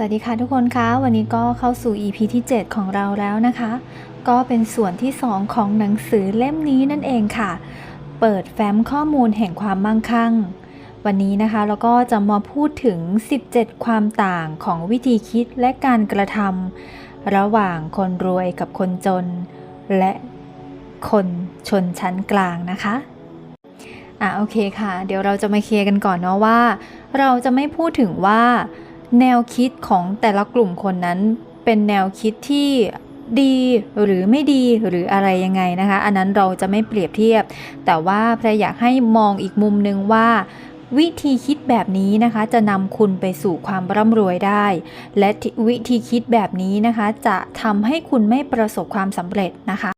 สวัสดีค่ะทุกคนคะวันนี้ก็เข้าสู่ EP ที่ 7 ของเราแล้วนะคะ ก็เป็นส่วนที่ 2 ของหนังสือเล่มนี้นั่นเองค่ะ เปิดแฟ้มข้อมูลแห่งความมั่งคั่ง วันนี้นะคะเราก็จะมาพูดถึง 17 ความต่างของวิธีคิดและการกระทำระหว่างคนรวยกับคนจน และคนชนชั้นกลางนะคะอะโอเคค่ะ เดี๋ยวเราจะมาเคลียร์กันก่อนเนาะว่า เราจะไม่พูดถึงว่า แนวคิดของแต่ละกลุ่มคนนั้นเป็นแนวคิดที่ดีหรือไม่ดีหรืออะไรยังไงนะคะ อันนั้นเราจะไม่เปรียบเทียบ แต่ว่าแพรอยากให้มองอีกมุมหนึ่งว่า วิธีคิดแบบนี้นะคะ จะนำคุณไปสู่ความร่ำรวยได้ และวิธีคิดแบบนี้นะคะ จะทำให้คุณไม่ประสบความสำเร็จนะคะ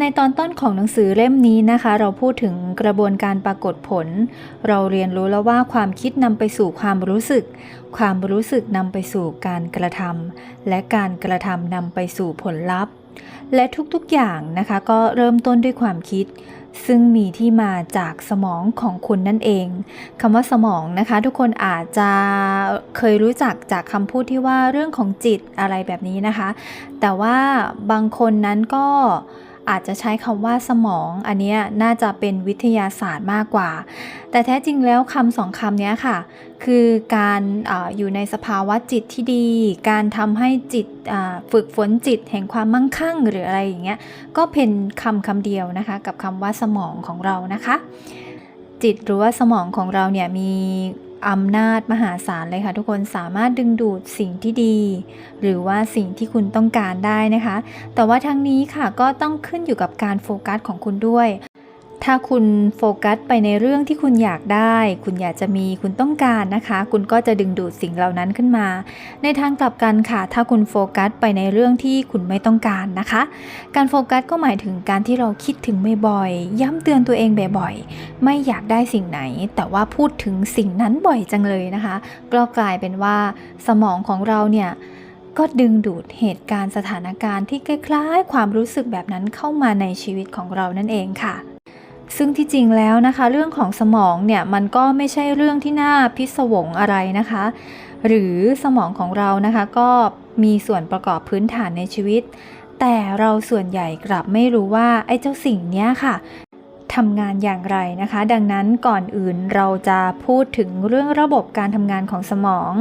ในตอนต้นของหนังสือเล่มนี้นะคะ เราพูดถึงกระบวนการปรากฏผล เราเรียนรู้แล้วว่าความคิดนำไปสู่ความรู้สึก ความรู้สึกนำไปสู่การกระทำและการกระทำนำไปสู่ผลลัพธ์ และทุกๆอย่างนะคะก็เริ่มต้นด้วยความคิด ซึ่งมีที่มาจากสมองของคุณนั่นเองคำว่าสมองนะคะ ทุกคนอาจจะเคยรู้จักจากคำพูดที่ว่าเรื่องของจิตอะไรแบบนี้นะคะ แต่ว่าบางคนนั้นก็ อาจจะใช้คำว่าสมอง อันนี้น่าจะเป็นวิทยาศาสตร์มากกว่า แต่แท้จริงแล้วคำสองคำนี้ค่ะ คือการออยู่ในสภาวะจิตที่ดี การทำให้จิตฝึกฝนจิตแห่งความมั่งคั่งหรืออะไรอย่างเงี้ย ก็เป็นคำคำเดียวนะคะ กับคำว่าสมองของเรานะคะ จิตหรือว่าสมองของเราเนี่ยมี อำนาจมหาศาลเลยค่ะทุกคนสามารถดึงดูดสิ่งที่ดี หรือว่าสิ่งที่คุณต้องการได้นะคะ แต่ว่าทั้งนี้ค่ะก็ต้องขึ้นอยู่กับการโฟกัสของคุณด้วย ถ้าคุณโฟกัสไปในเรื่องที่คุณอยากได้ คุณอยากจะมีคุณต้องการนะคะ คุณก็จะดึงดูดสิ่งเหล่านั้นขึ้นมา ในทางกลับกันค่ะ ถ้าคุณโฟกัสไปในเรื่องที่คุณไม่ต้องการนะคะ การโฟกัสก็หมายถึงการที่เราคิดถึงบ่อยๆย้ำเตือนตัวเองบ่อยๆไม่อยากได้สิ่งไหน แต่ว่าพูดถึงสิ่งนั้นบ่อยจังเลยนะคะก็กลายเป็นว่าสมองของเราเนี่ยก็ดึงดูดเหตุการณ์สถานการณ์ที่คล้ายๆ ความรู้สึกแบบนั้นเข้ามาในชีวิตของเรานั่นเองค่ะ ซึ่งที่จริงแล้วนะคะ เรื่องของสมองเนี่ยมันก็ไม่ใช่เรื่องที่น่าพิศวงอะไรนะคะ หรือสมองของเรานะคะก็มีส่วนประกอบพื้นฐานในชีวิต แต่เราส่วนใหญ่กลับไม่รู้ว่าไอ้เจ้าสิ่งเนี้ยค่ะทำงานอย่างไรนะคะ ดังนั้นก่อนอื่นเราจะพูดถึงเรื่องระบบการทำงานของสมอง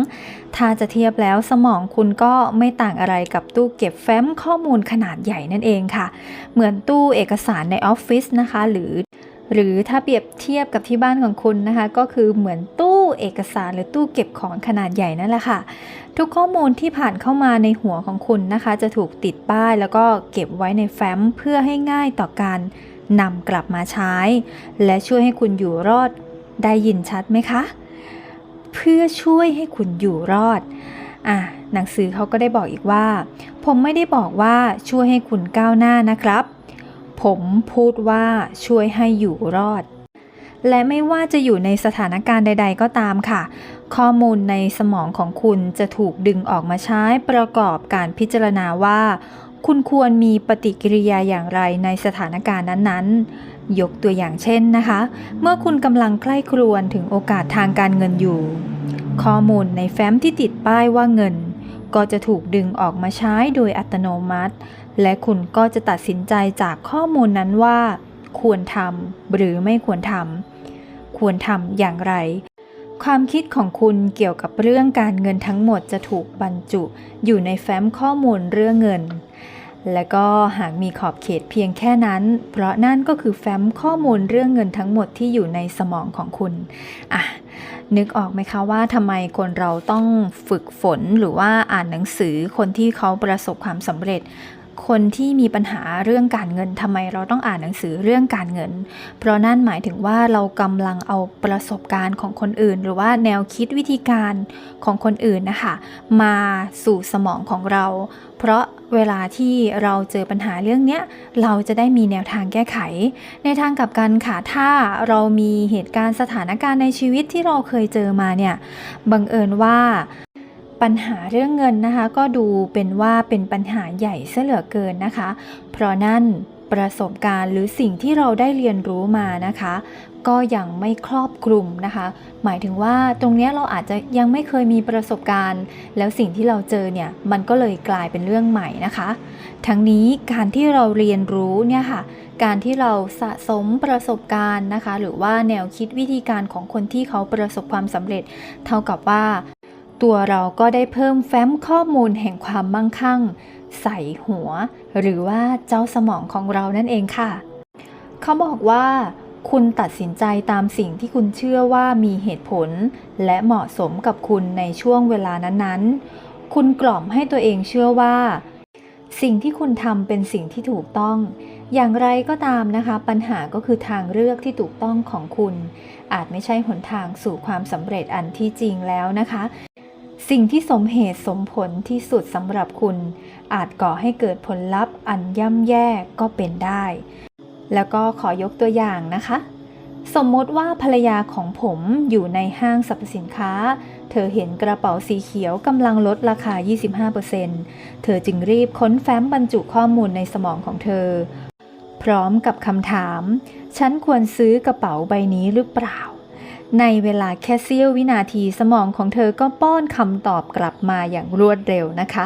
ถ้าจะเทียบแล้วสมองคุณก็ไม่ต่างอะไรกับตู้เก็บแฟ้มข้อมูลขนาดใหญ่นั่นเองค่ะ เหมือนตู้เอกสารในออฟฟิศนะคะ หรือ หรือถ้าเปรียบเทียบกับที่บ้านของคุณนะคะ ก็คือเหมือนตู้เอกสารหรือตู้เก็บของขนาดใหญ่นั่นแหละค่ะ ทุกข้อมูลที่ผ่านเข้ามาในหัวของคุณนะคะ จะถูกติดป้ายแล้วก็เก็บไว้ในแฟ้มเพื่อให้ง่ายต่อการนำกลับมาใช้ และช่วยให้คุณอยู่รอดได้ยินชัดไหมคะ เพื่อช่วยให้คุณอยู่รอดอะหนังสือเขาก็ได้บอกอีกว่า ผมไม่ได้บอกว่าช่วยให้คุณก้าวหน้านะครับ ผมพูดว่าช่วยให้อยู่รอด และไม่ว่าจะอยู่ในสถานการณ์ใด ๆ ก็ตามค่ะ ข้อมูลในสมองของคุณจะถูกดึงออกมาใช้ประกอบการพิจารณาว่า คุณควรมีปฏิกิริยาอย่างไรในสถานการณ์นั้นๆ ยกตัวอย่างเช่นนะคะ เมื่อคุณกำลังใกล้ครวญถึงโอกาสทางการเงินอยู่ ข้อมูลในแฟ้มที่ติดป้ายว่าเงินก็จะถูกดึงออกมาใช้โดยอัตโนมัติ และคุณก็จะตัดสินใจจากข้อมูลนั้นว่า ควรทำหรือไม่ควรทำควรทำอย่างไร ความคิดของคุณเกี่ยวกับเรื่องการเงินทั้งหมดจะถูกบรรจุ อยู่ในแฟ้มข้อมูลเรื่องเงิน และก็หากมีขอบเขตเพียงแค่นั้น เพราะนั่นก็คือแฟ้มข้อมูลเรื่องเงินทั้งหมดที่อยู่ในสมองของคุณอะนึกออกไหมคะว่าทำไมคนเราต้องฝึกฝนหรือว่าอ่านหนังสือคนที่เขาประสบความสำเร็จ คนที่มีปัญหาเรื่องการเงินทำไมเราต้องอ่านหนังสือเรื่องการเงิน เพราะนั่นหมายถึงว่าเรากำลังเอาประสบการณ์ของคนอื่น หรือว่าแนวคิดวิธีการของคนอื่นนะคะมาสู่สมองของเรา เพราะเวลาที่เราเจอปัญหาเรื่องนี้เราจะได้มีแนวทางแก้ไข ในทางกลับกันค่ะถ้าเรามีเหตุการณ์สถานการณ์ในชีวิตที่เราเคยเจอมาเนี่ยบังเอิญว่า ปัญหาเรื่องเงินนะคะ ก็ดูเป็นว่าเป็นปัญหาใหญ่เสเหลือเกินนะคะ เพราะนั่นประสบการณ์หรือสิ่งที่เราได้เรียนรู้มานะคะ ก็ยังไม่ครอบคลุมนะคะ หมายถึงว่าตรงนี้เราอาจจะยังไม่เคยมีประสบการณ์ แล้วสิ่งที่เราเจอเนี่ยมันก็เลยกลายเป็นเรื่องใหม่นะคะ ทั้งนี้การที่เราเรียนรู้เนี่ยค่ะการที่เราสะสมประสบการณ์นะคะ หรือว่าแนวคิดวิธีการของคนที่เขาประสบความสำเร็จ เท่ากับว่า ตัวเราก็ได้เพิ่มแฟ้มข้อมูลแห่งความมั่งคั่ง ใส่หัว หรือว่าเจ้าสมองของเรานั่นเองค่ะ เขาบอกว่า คุณตัดสินใจตามสิ่งที่คุณเชื่อว่ามีเหตุผล และเหมาะสมกับคุณในช่วงเวลานั้นๆ คุณกล่อมให้ตัวเองเชื่อว่า สิ่งที่คุณทำเป็นสิ่งที่ถูกต้องอย่างไรก็ตามนะคะ ปัญหาก็คือทางเลือกที่ถูกต้องของคุณ อาจไม่ใช่หนทางสู่ความสำเร็จอันที่จริงแล้วนะคะ สิ่งที่สมเหตุสมผลที่สุดสำหรับคุณ อาจก่อให้เกิดผลลัพธ์อันย่ำแย่ก็เป็นได้ แล้วก็ขอยกตัวอย่างนะคะ สมมติว่าภรรยาของผมอยู่ในห้างสรรพสินค้า เธอเห็นกระเป๋าสีเขียวกำลังลดราคา 25%เธอจึงรีบค้นแฟ้มบรรจุข้อมูลในสมองของเธอ พร้อมกับคำถาม ฉันควรซื้อกระเป๋าใบนี้หรือเปล่า ในเวลาแค่เสี้ยววินาทีสมองของเธอก็ป้อนคำตอบกลับมาอย่างรวดเร็วนะคะ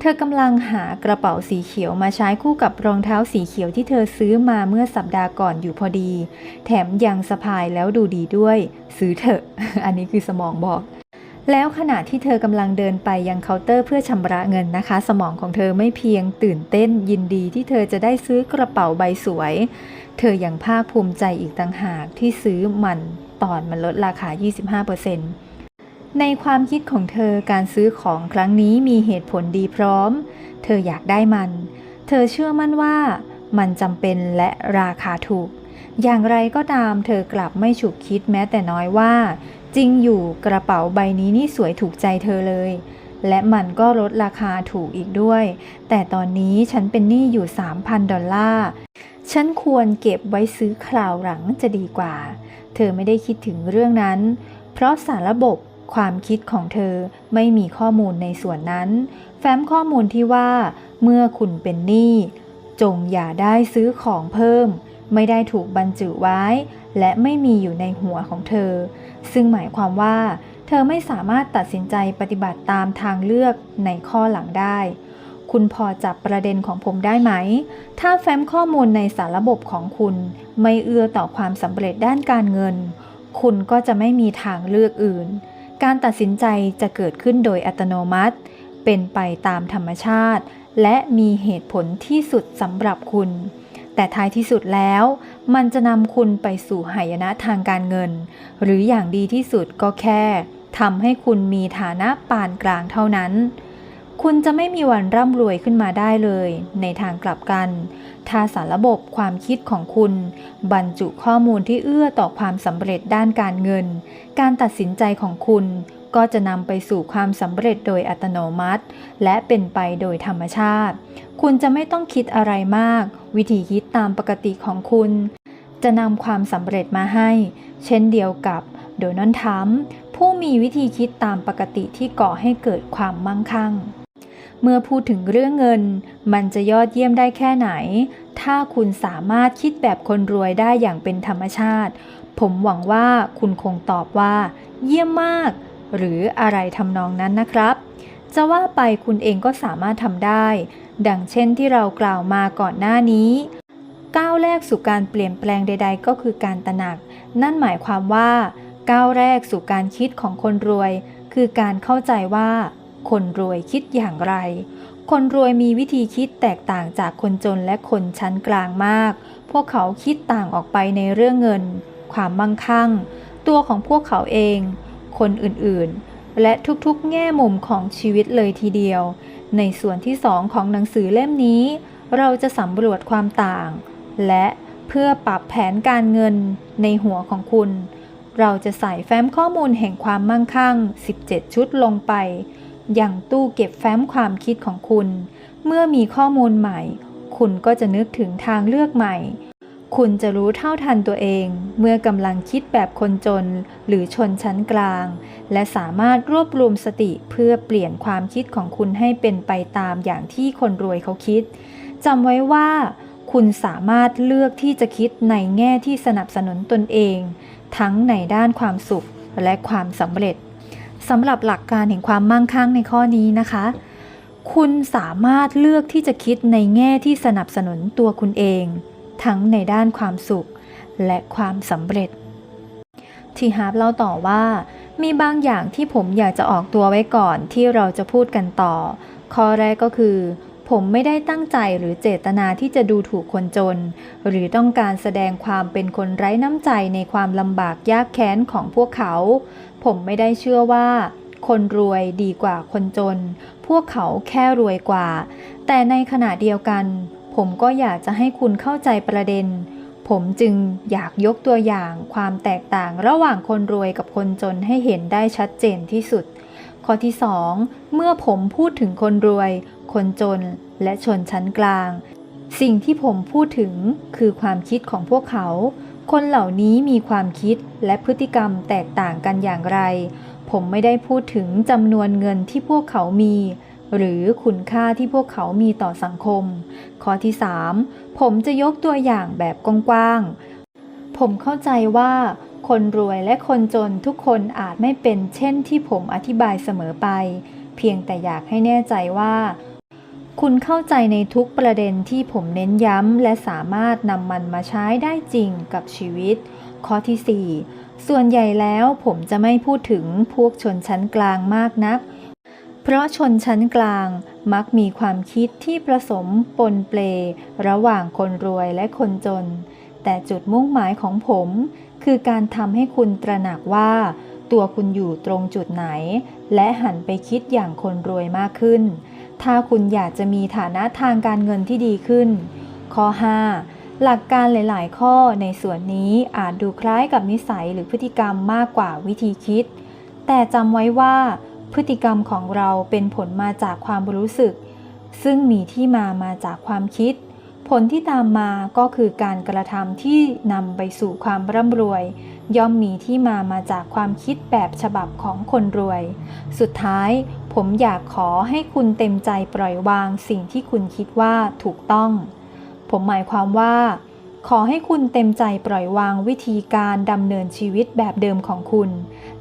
เธอกำลังหากระเป๋าสีเขียวมาใช้คู่กับรองเท้าสีเขียวที่เธอซื้อมาเมื่อสัปดาห์ก่อนอยู่พอดี แถมยังสะพายแล้วดูดีด้วย ซื้อเถอะ อันนี้คือสมองบอกแล้วขณะที่เธอกำลังเดินไปยังเคาน์เตอร์เพื่อชำระเงินนะคะ สมองของเธอไม่เพียงตื่นเต้นยินดีที่เธอจะได้ซื้อกระเป๋าใบสวย เธอยังภาคภูมิใจอีกต่างหากที่ซื้อมัน ตอนมันลดราคา 25%ในความคิดของเธอการซื้อของครั้งนี้มีเหตุผลดีพร้อม เธออยากได้มัน เธอเชื่อมั่นว่ามันจำเป็นและราคาถูก อย่างไรก็ตามเธอกลับไม่ฉุกคิดแม้แต่น้อยว่า จริงอยู่กระเป๋าใบนี้นี่สวยถูกใจเธอเลย และมันก็ลดราคาถูกอีกด้วย แต่ตอนนี้ฉันเป็นหนี้อยู่ 3,000 ดอลลาร์ ฉันควรเก็บไว้ซื้อคราวหลังจะดีกว่า เธอไม่ได้คิดถึงเรื่องนั้น เพราะสารระบบความคิดของเธอไม่มีข้อมูลในส่วนนั้น แฟ้มข้อมูลที่ว่า เมื่อคุณเป็นหนี้ จงอย่าได้ซื้อของเพิ่ม ไม่ได้ถูกบรรจุไว้ และไม่มีอยู่ในหัวของเธอ ซึ่งหมายความว่า เธอไม่สามารถตัดสินใจปฏิบัติตามทางเลือกในข้อหลังได้ คุณพอจับประเด็นของผมได้ไหม ถ้าแฟ้มข้อมูลในสารระบบของคุณ ไม่เอื้อต่อความสำเร็จด้านการเงิน คุณก็จะไม่มีทางเลือกอื่น การตัดสินใจจะเกิดขึ้นโดยอัตโนมัติ เป็นไปตามธรรมชาติ และมีเหตุผลที่สุดสำหรับคุณ แต่ท้ายที่สุดแล้ว มันจะนำคุณไปสู่หายนะทางการเงิน หรืออย่างดีที่สุดก็แค่ทำให้คุณมีฐานะปานกลางเท่านั้น คุณจะไม่มีวันร่ำรวยขึ้นมาได้เลย ในทางกลับกัน ถ้าสารระบบความคิดของคุณ บรรจุข้อมูลที่เอื้อต่อความสำเร็จด้านการเงิน การตัดสินใจของคุณก็จะนำไปสู่ความสำเร็จโดยอัตโนมัติ และเป็นไปโดยธรรมชาติ คุณจะไม่ต้องคิดอะไรมาก วิธีคิดตามปกติของคุณ จะนำความสำเร็จมาให้ เช่นเดียวกับโดนัลด์ทรัมป์ผู้มีวิธีคิดตามปกติที่ก่อให้เกิดความมั่งคั่ง เมื่อพูดถึงเรื่องเงิน มันจะยอดเยี่ยมได้แค่ไหน ถ้าคุณสามารถคิดแบบคนรวยได้อย่างเป็นธรรมชาติ ผมหวังว่าคุณคงตอบว่า เยี่ยมมาก หรืออะไรทำนองนั้นนะครับ จะว่าไปคุณเองก็สามารถทำได้ ดังเช่นที่เรากล่าวมาก่อนหน้านี้ก้าวแรกสู่การเปลี่ยนแปลงใด ๆ ก็คือการตระหนัก นั่นหมายความว่า ก้าวแรกสู่การคิดของคนรวย คือการเข้าใจว่า คนรวยคิดอย่างไร คนรวยมีวิธีคิดแตกต่างจากคนจนและคนชั้นกลางมาก พวกเขาคิดต่างออกไปในเรื่องเงิน ความมั่งคั่ง ตัวของพวกเขาเอง คนอื่นๆ และทุกๆ แง่มุมของชีวิตเลยทีเดียว ในส่วนที่สองของหนังสือเล่มนี้ เราจะสำรวจความต่าง และเพื่อปรับแผนการเงินในหัวของคุณ เราจะใส่แฟ้มข้อมูลแห่งความมั่งคั่ง 17 ชุดลงไป ย่างตู้เก็บแฟ้มความคิดของคุณ เมื่อมีข้อมูลใหม่ คุณก็จะนึกถึงทางเลือกใหม่ คุณจะรู้เท่าทันตัวเอง เมื่อกำลังคิดแบบคนจน หรือชนชั้นกลาง และสามารถรวบรวมสติเพื่อเปลี่ยนความคิดของคุณให้เป็นไปตามอย่างที่คนรวยเขาคิดจำไว้ว่า คุณสามารถเลือกที่จะคิดในแง่ที่สนับสนุนตนเอง ทั้งในด้านความสุขและความสำเร็จ สำหรับหลักการแห่งความมั่งคั่งในข้อนี้นะคะ คุณสามารถเลือกที่จะคิดในแง่ที่สนับสนุนตัวคุณเอง ทั้งในด้านความสุข และความสำเร็จ ทีฮาร์ปเล่าต่อว่า มีบางอย่างที่ผมอยากจะออกตัวไว้ก่อนที่เราจะพูดกันต่อ ข้อแรกก็คือ ผมไม่ได้ตั้งใจหรือเจตนาที่จะดูถูกคนจน หรือต้องการแสดงความเป็นคนไร้น้ำใจในความลำบากยากแค้นของพวกเขา ผมไม่ได้เชื่อว่า คนรวยดีกว่าคนจน พวกเขาแค่รวยกว่า แต่ในขณะเดียวกัน ผมก็อยากจะให้คุณเข้าใจประเด็น ผมจึงอยากยกตัวอย่างความแตกต่างระหว่างคนรวยกับคนจนให้เห็นได้ชัดเจนที่สุด ข้อที่ 2 เมื่อผมพูดถึงคนรวย คนจน และชนชั้นกลาง สิ่งที่ผมพูดถึงคือความคิดของพวกเขา คนเหล่านี้มีความคิดและพฤติกรรมแตกต่างกันอย่างไร ผมไม่ได้พูดถึงจำนวนเงินที่พวกเขามี หรือคุณค่าที่พวกเขามีต่อสังคม ข้อที่ 3 ผมจะยกตัวอย่างแบบกว้างๆ ผมเข้าใจว่าคนรวยและคนจนทุกคนอาจไม่เป็นเช่นที่ผมอธิบายเสมอไป เพียงแต่อยากให้แน่ใจว่า คุณเข้าใจในทุกประเด็นที่ผมเน้นย้ำ และสามารถนำมันมาใช้ได้จริงกับชีวิต ข้อที่ 4 ส่วนใหญ่แล้วผมจะไม่พูดถึงพวกชนชั้นกลางมากนัก เพราะชนชั้นกลางมักมีความคิดที่ผสมปนเปลระหว่างคนรวยและคนจน แต่จุดมุ่งหมายของผม คือการทำให้คุณตระหนักว่า ตัวคุณอยู่ตรงจุดไหน และหันไปคิดอย่างคนรวยมากขึ้น ถ้าคุณอยากจะมีฐานะทางการเงินที่ดีขึ้น ข้อ 5 หลักการหลาย ๆ ข้อในส่วนนี้อาจดูคล้ายกับนิสัยหรือพฤติกรรมมากกว่าวิธีคิด แต่จำไว้ว่าพฤติกรรมของเราเป็นผลมาจากความรู้สึก ซึ่งมีที่มามาจากความคิด ผลที่ตามมาก็คือการกระทำที่นำไปสู่ความร่ำรวย ย่อมมีที่มามาจากความคิดแบบฉบับของคนรวย สุดท้าย ผมอยากขอให้คุณเต็มใจปล่อยวางสิ่งที่คุณคิดว่าถูกต้อง ผมหมายความว่า ขอให้คุณเต็มใจปล่อยวางวิธีการดำเนินชีวิตแบบเดิมของคุณ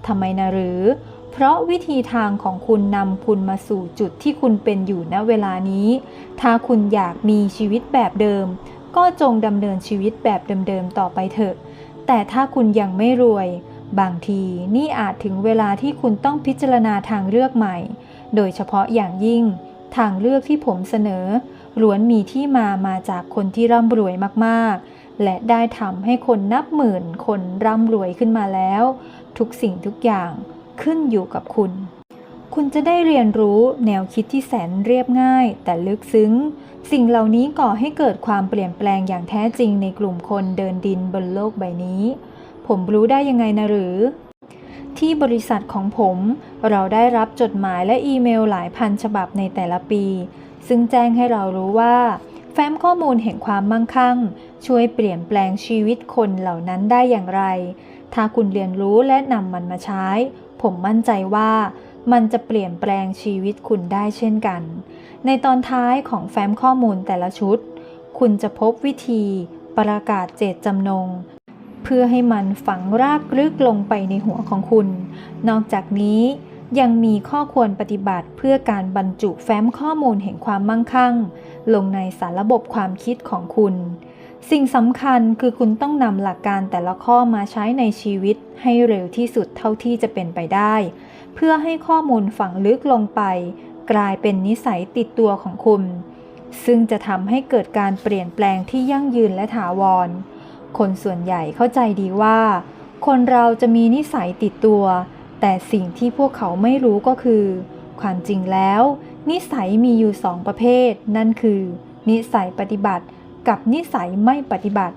ทำไมนะหรือ เพราะวิธีทางของคุณนำคุณมาสู่จุดที่คุณเป็นอยู่ณเวลานี้ ถ้าคุณอยากมีชีวิตแบบเดิม ก็จงดำเนินชีวิตแบบเดิมๆต่อไปเถอะ แต่ถ้าคุณยังไม่รวยบางทีนี่อาจถึงเวลาที่คุณต้องพิจารณาทางเลือกใหม่ โดยเฉพาะอย่างยิ่ง ทางเลือกที่ผมเสนอล้วนมีที่มามาจากคนที่ร่ำรวยมากๆ และได้ทำให้คนนับหมื่นคนร่ำรวยขึ้นมาแล้ว ทุกสิ่งทุกอย่างขึ้นอยู่กับคุณ คุณจะได้เรียนรู้แนวคิดที่แสนเรียบง่าย แต่ลึกซึ้ง สิ่งเหล่านี้ก่อให้เกิดความเปลี่ยนแปลงอย่างแท้จริงในกลุ่มคนเดินดินบนโลกใบนี้ ผมรู้ได้ยังไงนะหรือ ที่บริษัทของผม เราได้รับจดหมายและอีเมลหลายพันฉบับในแต่ละปี ซึ่งแจ้งให้เรารู้ว่า แฟ้มข้อมูลแห่งความมั่งคั่ง ช่วยเปลี่ยนแปลงชีวิตคนเหล่านั้นได้อย่างไร ถ้าคุณเรียนรู้และนำมันมาใช้ ผมมั่นใจว่ามันจะเปลี่ยนแปลงชีวิตคุณได้เช่นกัน ในตอนท้ายของแฟ้มข้อมูลแต่ละชุด คุณจะพบวิธีประกาศเจตจำนง เพื่อให้มันฝังรากลึกลงไปในหัวของคุณ นอกจากนี้ยังมีข้อควรปฏิบัติเพื่อการบรรจุแฟ้มข้อมูลแห่งความมั่งคั่ง ลงในสารระบบความคิดของคุณ สิ่งสำคัญคือคุณต้องนำหลักการแต่ละข้อมาใช้ในชีวิตให้เร็วที่สุดเท่าที่จะเป็นไปได้ เพื่อให้ข้อมูลฝังลึกลงไป กลายเป็นนิสัยติดตัวของคุณ ซึ่งจะทำให้เกิดการเปลี่ยนแปลงที่ยั่งยืนและถาวร คนส่วนใหญ่เข้าใจดีว่า คนเราจะมีนิสัยติดตัว แต่สิ่งที่พวกเขาไม่รู้ก็คือ ความจริงแล้ว นิสัยมีอยู่สองประเภท นั่นคือ นิสัยปฏิบัติ กับนิสัยไม่ปฏิบัติ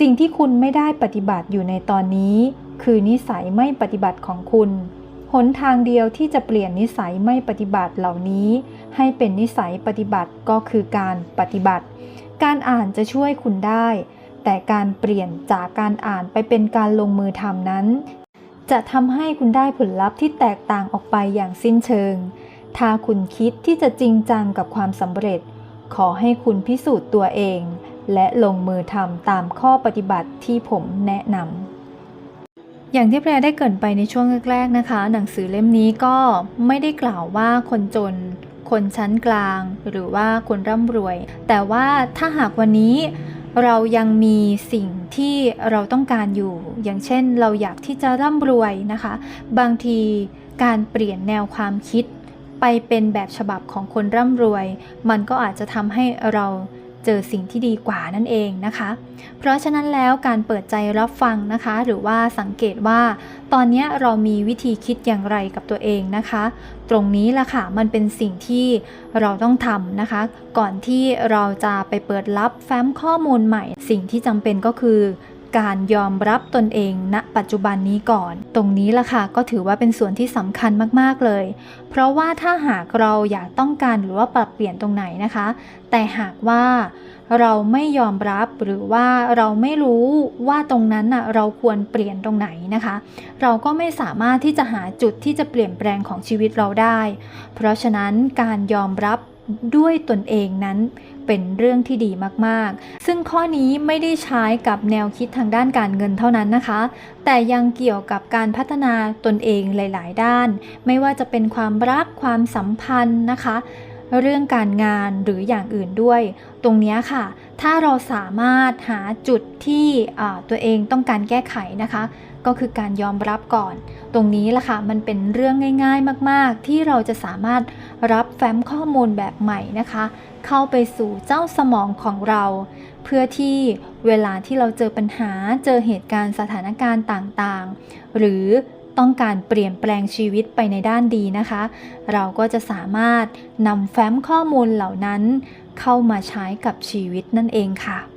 สิ่งที่คุณไม่ได้ปฏิบัติอยู่ในตอนนี้ คือนิสัยไม่ปฏิบัติของคุณหนทางเดียวที่จะเปลี่ยนนิสัยไม่ปฏิบัติเหล่านี้ ให้เป็นนิสัยปฏิบัติก็คือการปฏิบัติ การอ่านจะช่วยคุณได้ แต่การเปลี่ยนจากการอ่านไปเป็นการลงมือทำนั้น จะทำให้คุณได้ผลลัพธ์ที่แตกต่างออกไปอย่างสิ้นเชิง ถ้าคุณคิดที่จะจริงจังกับความสำเร็จ ขอให้คุณพิสูจน์ตัวเอง และลงมือทำตามข้อปฏิบัติที่ผมแนะนำอย่างที่แพรได้เกินไปในช่วงแรกๆนะคะ หนังสือเล่มนี้ก็ไม่ได้กล่าวว่าคนจน คนชั้นกลาง หรือว่าคนร่ำรวย แต่ว่าถ้าหากวันนี้ เรายังมีสิ่งที่เราต้องการอยู่ อย่างเช่นเราอยากที่จะร่ำรวยนะคะ บางทีการเปลี่ยนแนวความคิด ไปเป็นแบบฉบับของคนร่ำรวย มันก็อาจจะทำให้เรา เจอสิ่งที่ดีกว่านั่นเองนะคะ เพราะฉะนั้นแล้วการเปิดใจรับฟังนะคะ หรือว่าสังเกตว่า ตอนนี้เรามีวิธีคิดอย่างไรกับตัวเองนะคะ ตรงนี้แหละค่ะมันเป็นสิ่งที่เราต้องทำนะคะ ก่อนที่เราจะไปเปิดรับแฟ้มข้อมูลใหม่ สิ่งที่จำเป็นก็คือ การยอมรับตนเองณปัจจุบันนี้ก่อน ตรงนี้ล่ะค่ะก็ถือว่าเป็นส่วนที่สำคัญมากๆเลย เพราะว่าถ้าหากเราอยากต้องการหรือว่าปรับเปลี่ยนตรงไหนนะคะ แต่หากว่าเราไม่ยอมรับหรือว่าเราไม่รู้ว่าตรงนั้นน่ะเราควรเปลี่ยนตรงไหนนะคะ เราก็ไม่สามารถที่จะหาจุดที่จะเปลี่ยนแปลงของชีวิตเราได้ เพราะฉะนั้นการยอมรับ ด้วยตนเองนั้นเป็นเรื่องที่ดีมากๆ ซึ่งข้อนี้ไม่ได้ใช้กับแนวคิดทางด้านการเงินเท่านั้นนะคะ แต่ยังเกี่ยวกับการพัฒนาตนเองหลาย ๆ ด้าน ไม่ว่าจะเป็นความรักความสัมพันธ์นะคะ เรื่องการงานหรืออย่างอื่นด้วย ตรงนี้ค่ะ ถ้าเราสามารถหาจุดที่ตัวเองต้องการแก้ไขนะคะ ก็คือการยอมรับก่อน ตรงนี้ล่ะค่ะมันเป็นเรื่องง่าย ๆมาก ๆ ที่เราจะสามารถรับแฟ้มข้อมูลแบบใหม่นะคะ เข้าไปสู่เจ้าสมองของเรา เพื่อที่เวลาที่เราเจอปัญหาเจอเหตุการณ์สถานการณ์ต่างๆ หรือ ต้องการเปลี่ยนแปลงชีวิตไปในด้านดีนะคะ เราก็จะสามารถนำแฟ้มข้อมูลเหล่านั้น เข้ามาใช้กับชีวิตนั่นเองค่ะ